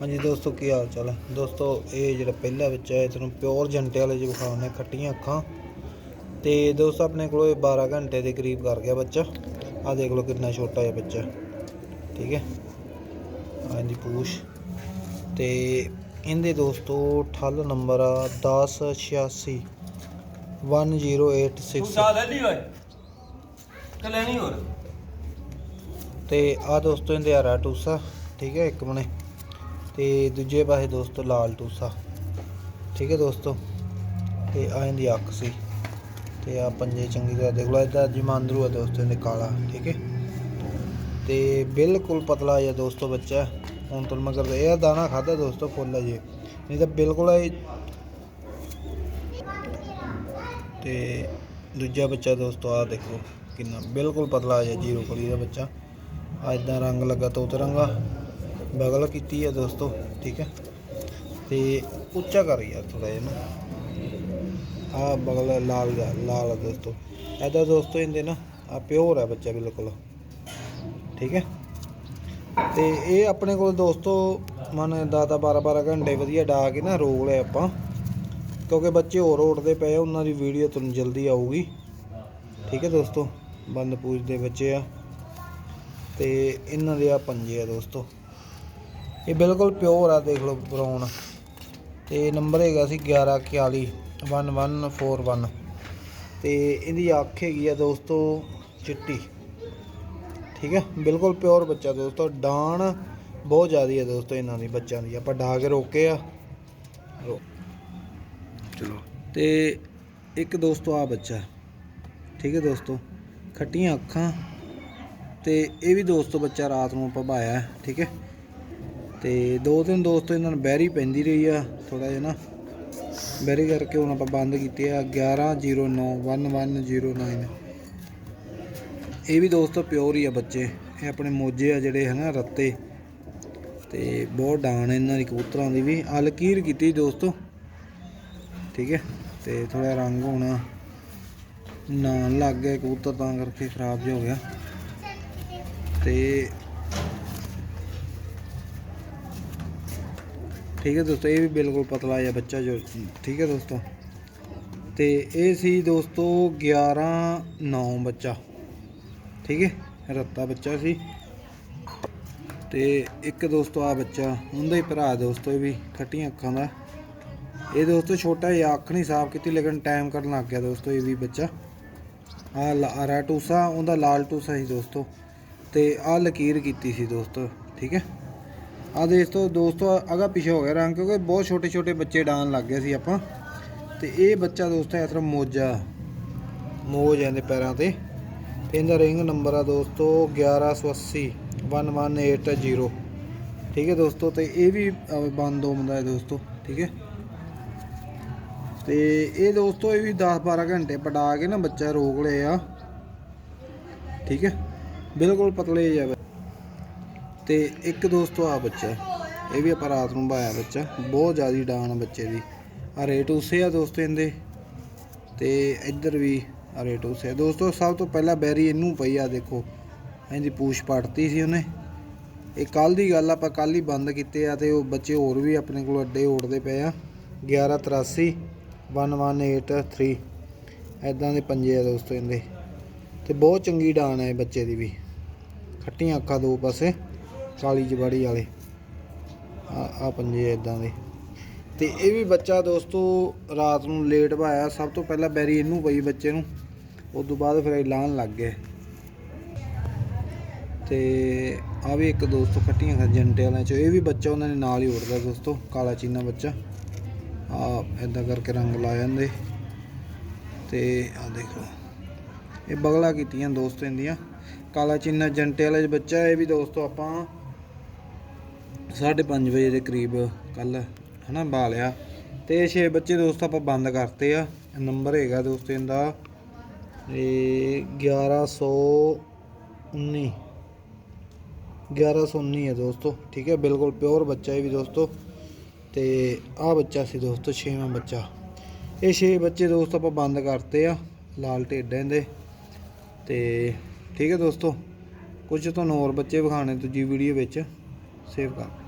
ਹਾਂਜੀ ਦੋਸਤੋ ਕੀ ਹਾਲ ਚਾਲ ਹੈ? ਦੋਸਤੋ ਇਹ ਜਿਹੜਾ ਪਹਿਲਾ ਬੱਚਾ ਹੈ ਤੁਹਾਨੂੰ ਪਿਓਰ ਜੰਟੇ ਵਾਲੇ ਜਿਹਾ ਵਿਖਾਉਣੇ ਖੱਟੀਆਂ ਅੱਖਾਂ। ਤੇ ਦੋਸਤੋ ਆਪਣੇ ਕੋਲ ਇਹ 12 ਘੰਟੇ ਦੇ ਕਰੀਬ ਕਰ ਗਿਆ ਬੱਚਾ। ਆ ਦੇਖ ਲਓ ਕਿੰਨਾ ਛੋਟਾ ਹੈ ਬੱਚਾ। ਠੀਕ ਹੈ? ਇਹਦੀ ਪੂਛ। ਤੇ ਇਹਦੇ ਦੋਸਤੋ ਠੱਲ ਨੰਬਰ ਆ 1086 ਤੂੰ 1086 ਸਾਲ ਲੈ ਲਈ ਓਏ। ਕਿ ਲੈਣੀ ਹੋਰ? ਤੇ ਆ ਦੋਸਤੋ ਇਹਦੇ ਹਰਾ ਟੂਸਾ। ਠੀਕ ਹੈ, ਇੱਕ ਬਣੇ ਤੇ ਦੂਜੇ ਪਾਸੇ ਦੋਸਤੋ ਲਾਲ ਟੂਸਾ। ਠੀਕ ਹੈ ਦੋਸਤੋ, ਤੇ ਆ ਇਹਦੀ ਅੱਖ ਸੀ। ਤੇ ਆ ਪੰਜੇ ਚੰਗੀ ਤਰ੍ਹਾਂ ਦੇਖ ਲਓ, ਇਹਦਾ ਜਮਾਂਦਰੂ ਹੈ ਦੋਸਤੋ ਇਹਦੇ ਕਾਲਾ, ਠੀਕ ਹੈ। ਤੇ ਬਿਲਕੁਲ ਪਤਲਾ ਜਿਹਾ ਦੋਸਤੋ ਬੱਚਾ ਹੁਣ ਤੁਹਾਨੂੰ ਮੈਂ ਕਰਦਾ, ਇਹ ਦਾਣਾ ਖਾਦਾ ਦੋਸਤੋ ਫੁੱਲ ਹੈ ਜੀ। ਨਹੀਂ ਤਾਂ ਬਿਲਕੁਲ ਇਹ ਤੇ ਦੂਜਾ ਬੱਚਾ ਦੋਸਤੋ ਆ ਦੇਖੋ ਕਿੰਨਾ ਬਿਲਕੁਲ ਪਤਲਾ ਜਿਹਾ ਜੀਰੋ ਕਲੀ ਦਾ ਬੱਚਾ। ਆ ਇਦਾਂ ਰੰਗ ਲੱਗਾ ਤੋਤ ਰੰਗਾ ਬਗਲ ਕੀਤੀ ਹੈ ਦੋਸਤੋ ਠੀਕ ਹੈ? ਤੇ ਉੱਚਾ ਕਰ ਯਾਰ ਥੋੜਾ ਜਿਹਾ ਨਾ। ਆ ਬਗਲ ਲਾਲ ਲਾਲ ਦੋਸਤੋ। ਇਹਦਾ ਦੋਸਤੋ ਇਹਦੇ ਨਾ ਆ ਪਿਓਰ ਹੈ ਬੱਚਾ ਬਿਲਕੁਲ। ਠੀਕ ਹੈ? ਤੇ ਇਹ ਆਪਣੇ ਕੋਲ ਦੋਸਤੋ ਮਨ 10 12 12 ਘੰਟੇ ਵਧੀਆ ਡਾ ਕੇ ਨਾ ਰੋਕ ਲਿਆ ਆਪਾਂ। ਕਿਉਂਕਿ ਬੱਚੇ ਹੋਰ ਉੱਠਦੇ ਪਏ ਆ, ਉਹਨਾਂ ਦੀ ਵੀਡੀਓ ਤੁਹਾਨੂੰ ਜਲਦੀ ਆਊਗੀ। ਠੀਕ ਹੈ ਦੋਸਤੋ? ਬੰਦ ਪੂਜ ਦੇ ਬੱਚੇ ਆ। ਤੇ ਇਹਨਾਂ ਦੇ ਆ ਪੰਜੇ ਆ ਦੋਸਤੋ। ਇਹ ਬਿਲਕੁਲ ਪਿਓਰ ਆ ਦੇਖ ਲਓ ਬਰਾਊਨ। ਤੇ ਨੰਬਰ ਹੈਗਾ ਸੀ 1141 1141 ਤੇ ਇਹਦੀ ਅੱਖ ਹੈਗੀ ਆ ਦੋਸਤੋ ਚਿੱਟੀ। ਠੀਕ ਹੈ ਬਿਲਕੁਲ ਪਿਓਰ ਬੱਚਾ ਦੋਸਤੋ ਡਾਣ ਬਹੁਤ ਜ਼ਿਆਦੀ ਹੈ ਦੋਸਤੋ ਇਹਨਾਂ ਦੀ ਬੱਚਿਆਂ ਦੀ। ਆਪਾਂ ਡਾ ਕੇ ਰੋਕੇ ਆ। ਚਲੋ। ਤੇ ਇੱਕ ਦੋਸਤੋ ਆ ਬੱਚਾ। ਠੀਕ ਹੈ ਦੋਸਤੋ? ਖੱਟੀਆਂ ਅੱਖਾਂ। ਤੇ ਇਹ ਵੀ ਦੋਸਤੋ ਬੱਚਾ ਰਾਤ ਨੂੰ ਆਪਾਂ ਭਾਇਆ ਠੀਕ ਹੈ ਤੇ ਦੋ ਤਿੰਨ ਦੋਸਤੋ ਇਹਨਾਂ ਨੂੰ ਬੈਰੀ ਪੈਂਦੀ ਰਹੀ ਆ ਥੋੜਾ ਜਿਹਾ ਨਾ। ਬੈਰੀ ਕਰਕੇ ਹੁਣ ਆਪਾਂ ਬੰਦ ਕੀਤੇ ਆ 1109 1109 ਇਹ ਵੀ ਦੋਸਤੋ ਪਿਓਰ ਹੀ ਆ ਬੱਚੇ, ਇਹ ਆਪਣੇ ਮੋਜੇ ਆ ਜਿਹੜੇ ਹਨਾ, ਰੱਤੇ। ਤੇ ਬਹੁਤ ਡਾਣ ਇਹਨਾਂ ਦੀ ਕਬੂਤਰਾਂ ਦੀ ਵੀ। ਅਲਕੀਰ ਕੀਤੀ ਦੋਸਤੋ। ਠੀਕ ਹੈ, ਤੇ ਥੋੜਾ ਰੰਗ ਹੋਣਾ ਨਾਨ ਲੱਗ ਗਿਆ ਕਬੂਤਰ, ਤਾਂ ਕਰਕੇ ਖਰਾਬ ਜਿਹਾ ਹੋ ਗਿਆ। ਤੇ ਠੀਕ ਹੈ ਦੋਸਤੋ, ਇਹ ਵੀ ਬਿਲਕੁਲ ਪਤਲਾ ਜਿਹਾ ਬੱਚਾ ਜੋ, ਠੀਕ ਹੈ ਦੋਸਤੋ। ਤੇ ਇਹ ਸੀ ਦੋਸਤੋ 11 9 ਬੱਚਾ, ਠੀਕ ਹੈ, ਰੱਤਾ ਬੱਚਾ ਸੀ। ਤੇ ਇੱਕ ਦੋਸਤੋ ਆ ਬੱਚਾ, ਉਹਦਾ ਹੀ ਭਰਾ ਦੋਸਤੋ ਇਹ ਵੀ, ਖੱਟੀਆਂ ਅੱਖਾਂ ਦਾ। ਇਹ ਦੋਸਤੋ ਛੋਟਾ ਜਿਹਾ, ਅੱਖ ਨਹੀਂ ਸਾਫ਼ ਕੀਤੀ, ਲੇਕਿਨ ਟਾਈਮ ਕਰਨ ਲੱਗ ਗਿਆ ਦੋਸਤੋ ਇਹ ਵੀ ਬੱਚਾ। ਆ ਲਾਰਾ ਟੂਸਾ ਉਹਦਾ ਲਾਲ ਟੂਸਾ ਸੀ ਦੋਸਤੋ। ਤੇ ਆ ਲਕੀਰ ਕੀਤੀ ਸੀ ਦੋਸਤੋ, ਠੀਕ ਹੈ। ਆ ਦੋਸਤੋ ਦੋਸਤੋ ਅਗਾ ਪਿਛੇ ਹੋ ਗਿਆ ਰੰਗ ਕਿਉਂਕਿ ਬਹੁਤ ਛੋਟੇ ਛੋਟੇ ਬੱਚੇ ਡਾਣ ਲੱਗ ਗਏ ਸੀ ਆਪਾਂ। ਤੇ ਇਹ ਬੱਚਾ ਦੋਸਤੋ ਇਸ ਤਰ੍ਹਾਂ ਮੋਜਾ ਮੋਜ ਇਹਦੇ ਪੈਰਾਂ ਤੇ। ਤੇ ਇਹਦਾ ਰਿੰਗ ਨੰਬਰ ਆ ਦੋਸਤੋ 1180 1180 ਠੀਕ ਹੈ ਦੋਸਤੋ ਤੇ ਇਹ ਵੀ ਅਹ, ਬੰਦ ਹੋਮਦਾ ਹੈ ਦੋਸਤੋ ਠੀਕ ਹੈ। ਤੇ ਇਹ ਦੋਸਤੋ ਇਹ ਵੀ 10 12 ਘੰਟੇ ਪਟਾ ਕੇ ਨਾ ਬੱਚਾ ਰੋਕ ਲਿਆ। ਠੀਕ ਹੈ। ਬਿਲਕੁਲ ਪਤਲੇ ਜਾਵੇ ਤੇ ਇੱਕ ਦੋਸਤੋ ਆ ਬੱਚਾ ਇਹ ਵੀ ਆਪਾਂ ਰਾਤ ਨੂੰ ਭਾਇਆ ਬੱਚਾ ਬਹੁਤ ਜ਼ਿਆਦੀ ਡਾਨ ਆ ਬੱਚੇ ਦੀ। ਆ ਰੇਟ ਉਸੇ ਆ ਦੋਸਤੋ ਇਹਦੇ। ਤੇ ਇੱਧਰ ਵੀ ਆ ਰੇਟ ਉਸੇ ਆ। ਦੋਸਤੋ, ਸਭ ਤੋਂ ਪਹਿਲਾਂ ਬੈਰੀ ਇਹਨੂੰ ਪਈ ਆ ਦੇਖੋ। ਇਹਦੀ ਪੂਛ ਪੜਤੀ ਸੀ ਉਹਨੇ। ਇਹ ਕੱਲ ਦੀ ਗੱਲ ਆਪਾਂ ਕੱਲ ਹੀ ਬੰਦ ਕੀਤੇ ਆ ਤੇ ਉਹ ਬੱਚੇ ਹੋਰ ਵੀ ਆਪਣੇ ਕੋਲ ਅੱਡੇ ਉੜਦੇ ਪਏ ਆ। 1183 1183 ਐਦਾਂ ਦੇ ਪੰਜੇ ਆ ਦੋਸਤੋ ਇਹਦੇ। ਤੇ ਬਹੁਤ ਚੰਗੀ ਡਾਨ ਹੈ ਇਹ ਬੱਚੇ ਦੀ ਵੀ। ਖੱਟੀਆਂ ਅੱਖਾਂ ਦੋ ਪਾਸੇ। ਕਾਲੀ ਜਵਾੜੀ ਵਾਲੇ। ਆ ਆ ਪੰਜੇ ਇਦਾਂ ਦੇ। ਤੇ ਇਹ ਵੀ ਬੱਚਾ ਦੋਸਤੋ ਰਾਤ ਨੂੰ ਲੇਟ ਭਾਇਆ ਸਭ ਤੋਂ ਪਹਿਲਾਂ ਬੈਰੀ ਇਹਨੂੰ ਪਈ ਬੱਚੇ ਨੂੰ। ਉਸ ਤੋਂ ਬਾਅਦ ਫਿਰ ਇਹ ਲੱਗ ਗਏ ਤੇ ਆ ਵੀ ਇੱਕ ਦੋਸਤੋ ਖੱਟੀਆਂ ਖਜੰਟੇ ਵਾਲਿਆਂ ਚ। ਇਹ ਵੀ ਬੱਚਾ ਉਹਨਾਂ ਦੇ ਨਾਲ ਹੀ ਉੜਦਾ ਦੋਸਤੋ। ਕਾਲਾ ਚੀਨਾ ਬੱਚਾ। ਆ ਇਦਾਂ ਕਰਕੇ ਰੰਗ ਲਾ ਜਾਂਦੇ। ਤੇ ਆ ਦੇਖੋ। ਇਹ ਬਗਲਾ ਕੀਤੀਆਂ ਦੋਸਤੋ ਇਹਦੀਆਂ। ਕਾਲਾ ਚੀਨਾ ਜੰਟੇ ਵਾਲੇ ਜੋ ਬੱਚਾ। ਇਹ ਵੀ ਦੋਸਤੋ ਆਪਾਂ 5:30 ਵਜੇ ਦੇ ਕਰੀਬ ਕੱਲ, ਹਨਾ, ਬਾਲਿਆ। ਤੇ ਇਹ ਛੇ ਬੱਚੇ ਦੋਸਤ ਆਪਾਂ ਬੰਦ ਕਰਤੇ ਆ। ਨੰਬਰ ਹੈਗਾ ਦੋਸਤ ਇਹਦਾ। ਇਹ 1119 1119 ਹੈ ਦੋਸਤੋ, ਠੀਕ ਹੈ, ਬਿਲਕੁਲ ਪਿਓਰ ਬੱਚਾ ਇਹ ਵੀ ਦੋਸਤੋ। ਤੇ ਆਹ ਬੱਚਾ ਸੀ ਦੋਸਤੋ, ਛੇਵਾਂ ਬੱਚਾ। ਇਹ ਛੇ ਬੱਚੇ ਦੋਸਤ ਆਪਾਂ ਬੰਦ ਕਰਤੇ ਆ, ਲਾਲ ਢੇਡਾਂ ਦੇ ਤੇ ਠੀਕ ਹੈ ਦੋਸਤੋ ਕੁਝ ਤੁਹਾਨੂੰ ਹੋਰ ਬੱਚੇ ਵਿਖਾਣੇ ਦੂਜੀ ਵੀਡੀਓ ਵਿੱਚ ਸੇਵ ਕਰ।